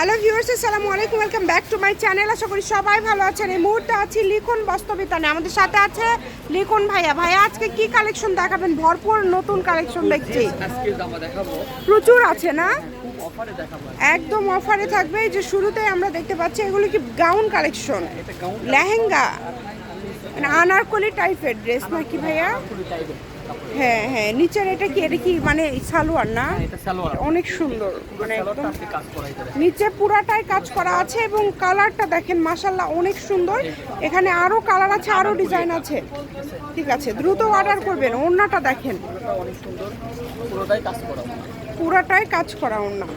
Hello viewers আসসালামু আলাইকুম welcome back to my channel আশা করি সবাই ভালো আছেন। এই মুহূর্তে আছি লিখন বাস্তবিতানে। আমাদের সাথে আছে লিখন ভাইয়া। ভাইয়া আজকে কি কালেকশন দেখাবেন? ভরপুর নতুন কালেকশন দেখছি। আজকে জামা দেখাবো। প্রচুর আছে না? অফারে দেখাবো একদম অফারে থাকবে। এই যে শুরুতেই আমরা দেখতে পাচ্ছি এগুলো কি গাউন কালেকশন এটা গাউন লেহেঙ্গা? মানে আনারকলি টাইপের ড্রেস নাকি ভাইয়া? হ্যাঁ হ্যাঁ। নিচের এটা কি? এটা কি মানে সালোয়ার না? অনেক সুন্দর। মানে একদম নিচে পুরাটাই কাজ করা আছে এবং কালারটা দেখেন মাসাল্লাহ অনেক সুন্দর। এখানে আরও কালার আছে আরও ডিজাইন আছে। ঠিক আছে দ্রুত অর্ডার করবেন ওড়নাটা দেখেন। পুরাটাই কাজ করা ওড়না।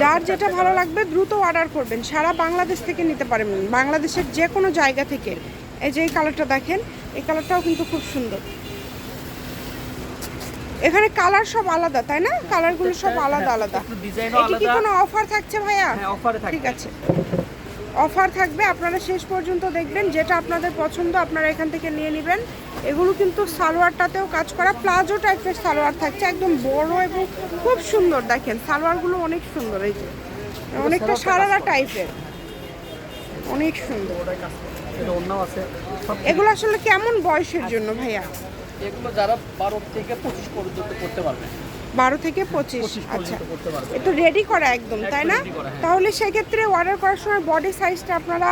যার যেটা ভালো লাগবে দ্রুত অর্ডার করবেন। সারা বাংলাদেশ থেকে নিতে পারবেন বাংলাদেশের যে কোনো জায়গা থেকে। এই যে এই কালারটা দেখেন এই কালারটাও কিন্তু খুব সুন্দর। এখানে কালার সব আলাদা তাই না? কালারগুলো সব আলাদা আলাদা। এটা কি কোনো অফার থাকছে ভাইয়া? হ্যাঁ ঠিক আছে। অফার থাকবে আপনারা শেষ পর্যন্ত দেখবেন যেটা আপনাদের পছন্দ আপনারা এখান থেকে নিয়ে নেবেন। এগুলো কিন্তু সালোয়ারটাতেও কাজ করা প্লাজো টাইপের সালোয়ার থাকছে একদম বড় এবং খুব সুন্দর দেখেন সালোয়ারগুলো অনেক সুন্দর এই যে। অনেকটা সারারা টাইপের। অনেক সুন্দর। এটা অন্যও আছে এগুলো আসলে কেমন বয়সের জন্য ভাইয়া? এগুলো যারা বারো থেকে পঁচিশ পর্যন্ত করতে পারবে। বারো থেকে পঁচিশ আচ্ছা পর্যন্ত করতে পারবে। এ তো রেডি করা একদম তাই না? হ্যাঁ। তাহলে সেক্ষেত্রে অর্ডার করার সময় বডি সাইজটা আপনারা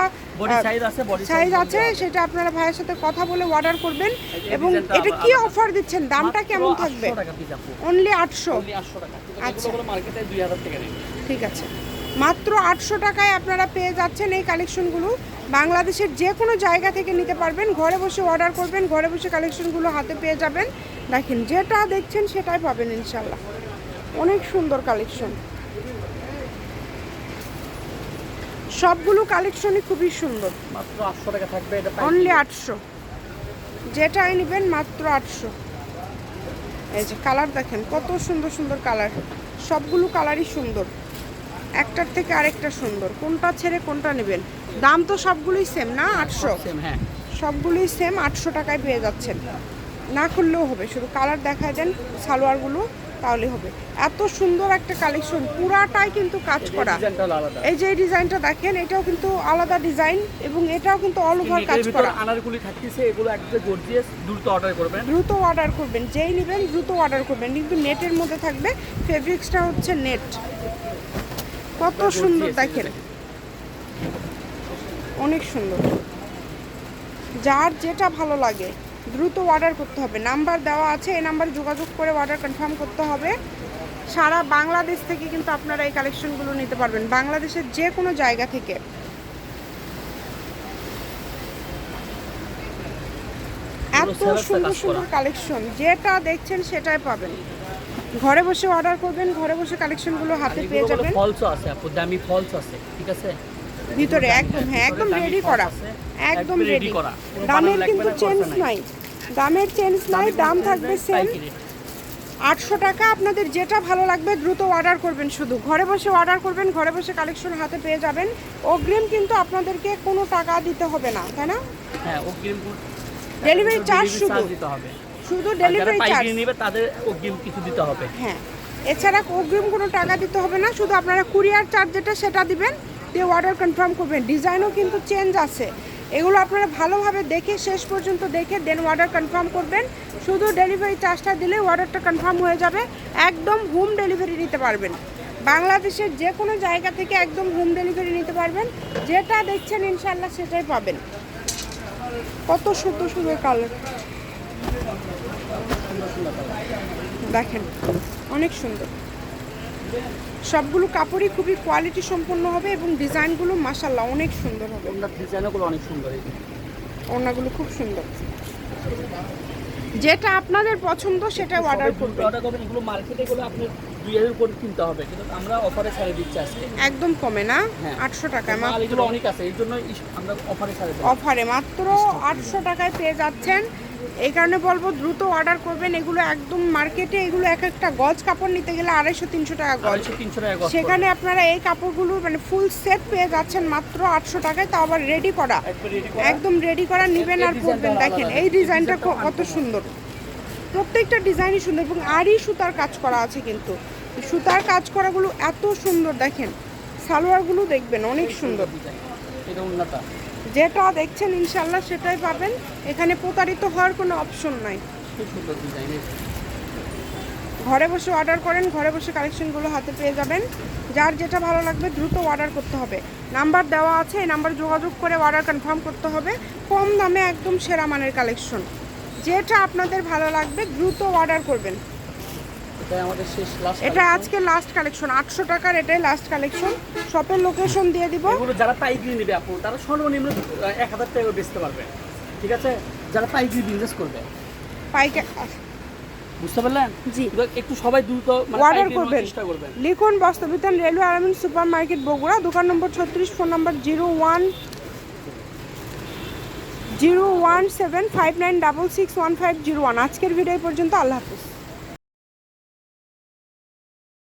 সাইজ আছে সেটা আপনারা ভাইয়ের সাথে কথা বলে অর্ডার করবেন। এবং এটা কি অফার দিচ্ছেন? দামটা কেমন থাকবে? অনলি আটশো? Only 800 টাকা। কিন্তু আচ্ছা। এগুলো মার্কেটে 2000 টাকা রেট ঠিক আছে। মাত্র আটশো টাকায় আপনারা পেয়ে যাচ্ছেন এই কালেকশনগুলো বাংলাদেশের যে কোনো জায়গা থেকে নিতে পারবেন। ঘরে বসে অর্ডার করবেন ঘরে বসে কালেকশনগুলো হাতে পেয়ে যাবেন। দেখেন যেটা দেখছেন সেটাই পাবেন ইনশাল্লাহ অনেক সুন্দর কালেকশন সবগুলো কালেকশনই খুবই সুন্দর। মাত্র 800 টাকা থাকবে এটা অনলি আটশো। যেটাই নেবেন মাত্র আটশো। এই যে কালার দেখেন কত সুন্দর সুন্দর কালার সবগুলো কালারই সুন্দর। একটার থেকে আরেকটা সুন্দর। কোনটা ছেড়ে কোনটা নেবেন? দাম তো সবগুলোই সেম না? আটশো? সেম হ্যাঁ। সবগুলোই সেম আটশো টাকায় পেয়ে যাচ্ছেন। না খুললেও হবে শুধু কালার দেখা দেন সালোয়ারগুলো তাহলে হবে। এত সুন্দর একটা কালেকশন পুরাটাই কিন্তু কাজ করা। এই যে ডিজাইনটা দেখেন এটাও কিন্তু আলাদা ডিজাইন এবং এটাও কিন্তু অল ওভার কাজ করা। আনারগুলি থাকতেছে এগুলো একদম গর্জিয়াস দ্রুত অর্ডার করবেন। দ্রুত অর্ডার করবেন যেই নেবেন দ্রুত অর্ডার করবেন। কিন্তু নেটের মধ্যে থাকবে ফেব্রিক্সটা হচ্ছে নেট কত সুন্দর দেখেন। অনেক সুন্দর। যার যেটা ভালো লাগে দ্রুত অর্ডার করতে হবে। নাম্বার দেওয়া আছে এই নাম্বারে যোগাযোগ করে অর্ডার কনফার্ম করতে হবে। সারা বাংলাদেশ থেকে কিন্তু আপনারা এই কালেকশনগুলো নিতে পারবেন। বাংলাদেশের যে কোনো জায়গা থেকে। এত সুন্দর সুন্দর কালেকশন যেটা দেখছেন সেটাই পাবেন। ঘরে বসে অর্ডার করবেন ঘরে বসে কালেকশনগুলো হাতে পেয়ে যাবেন। ফলস আছে আপু দামি ফলস আছে ঠিক আছে? ভিতরে একদম হ্যাঁ একদম রেডি করা একদম রেডি করা। দামের কিন্তু চেঞ্জ নাই। দামের চেঞ্জ নাই দাম থাকবে সেম আটশো টাকা আপনাদের যেটা ভালো লাগবে দ্রুত অর্ডার করবেন শুধু। ঘরে বসে অর্ডার করবেন ঘরে বসে কালেকশন হাতে পেয়ে যাবেন। অগ্রিম কিন্তু আপনাদেরকে কোনো টাকা দিতে হবে না তাই না? হ্যাঁ অগ্রিম Delivery charge শুধু। দিতে হবে। শুধু ডেলিভারি চার্জ নেবে তাদের অগ্রিম কিছু দিতে হবে। হ্যাঁ এছাড়া অগ্রিম কোনো টাকা দিতে হবে না শুধু আপনারা কুরিয়ার চার্জ যেটা সেটা দিবেন। দিয়ে অর্ডার কনফার্ম করবেন। ডিজাইনও কিন্তু চেঞ্জ আছে। এগুলো আপনারা ভালোভাবে দেখে শেষ পর্যন্ত দেখে দেন অর্ডার কনফার্ম করবেন। শুধু ডেলিভারি চার্জটা দিলে অর্ডারটা কনফার্ম হয়ে যাবে। একদম হোম ডেলিভারি নিতে পারবেন। বাংলাদেশের যে কোনো জায়গা থেকে একদম হোম ডেলিভারি নিতে পারবেন। যেটা দেখছেন ইনশাল্লাহ সেটাই পাবেন। কত সুন্দর সুন্দর কালার দেখেন, অনেক সুন্দর। সবগুলো কাপড়ই খুবই কোয়ালিটি সম্পন্ন হবে এবং ডিজাইনগুলো মাসাল্লাহ অনেক সুন্দর হবে। ওনার ডিজাইনগুলো অনেক সুন্দর। ওড়নাগুলো খুব সুন্দর। যেটা আপনাদের পছন্দ সেটা অর্ডার করবেন। অর্ডার করবেন এগুলো মার্কেটে গেলে আপনি দুই হাজার করে কিনতে হবে কিন্তু আমরা অফারে ছাড়ে দিচ্ছি আজকে। একদম কমে না? হ্যাঁ। আটশো টাকায় মাত্র। এগুলো অনেক আছে এই জন্য আমরা অফারে ছাড়ে অফারে মাত্র আটশো টাকায় পেয়ে যাচ্ছেন। এই কারণে বলব দ্রুত অর্ডার করবেন। এগুলো একদম মার্কেটে এগুলো এক একটা গজ কাপড় নিতে গেলে আড়াইশো তিনশো টাকা গজ। তিনশো টাকা সেখানে আপনারা এই কাপড়গুলো মানে ফুল সেট পেয়ে যাচ্ছেন মাত্র আটশো টাকায় তাও আবার রেডি করা। একদম রেডি করা নেবেন আর পরবেন। দেখেন এই ডিজাইনটা কত সুন্দর। প্রত্যেকটা ডিজাইনই সুন্দর এবং আরই সুতার কাজ করা আছে কিন্তু। সুতার কাজ করাগুলো এত সুন্দর দেখেন। সালোয়ারগুলো দেখবেন অনেক সুন্দর। এটা যেটা দেখছেন ইনশাল্লাহ সেটাই পাবেন। এখানে প্রতারিত হওয়ার কোনো অপশন নাই। ঘরে বসে অর্ডার করেন, ঘরে বসে কালেকশনগুলো হাতে পেয়ে যাবেন। যার যেটা ভালো লাগবে দ্রুত অর্ডার করতে হবে। নাম্বার দেওয়া আছে, এই নাম্বার যোগাযোগ করে অর্ডার কনফার্ম করতে হবে। কম দামে একদম সেরা মানের কালেকশন যেটা আপনাদের ভালো লাগবে, দ্রুত অর্ডার করবেন। এটাই আমাদের শেষ লাস্ট এটা আজকে লাস্ট কালেকশন আটশো টাকার এটাই লাস্ট কালেকশন শপের লোকেশন দিয়ে দিব। এগুলো যারা পাইকারি নেবে আপু তারা সর্বনিম্ন এক হাজার টাকা বেচতে পারবে। ঠিক আছে? যারা পাইকারি বিজনেস করবে। পাইকার বুঝতে পারলেন? জি। একটু সবাই দ্রুত মানে অর্ডার পাইকারি করবেন। চেষ্টা করবেন। লিখুন Bastrabitan railway আরামিন super market Bogura দোকান নম্বর ছত্রিশ ফোন নম্বর zero one zero one seven five nine double six one five zero one. আজকের ভিডিও পর্যন্ত। আল্লাহ হাফিজ।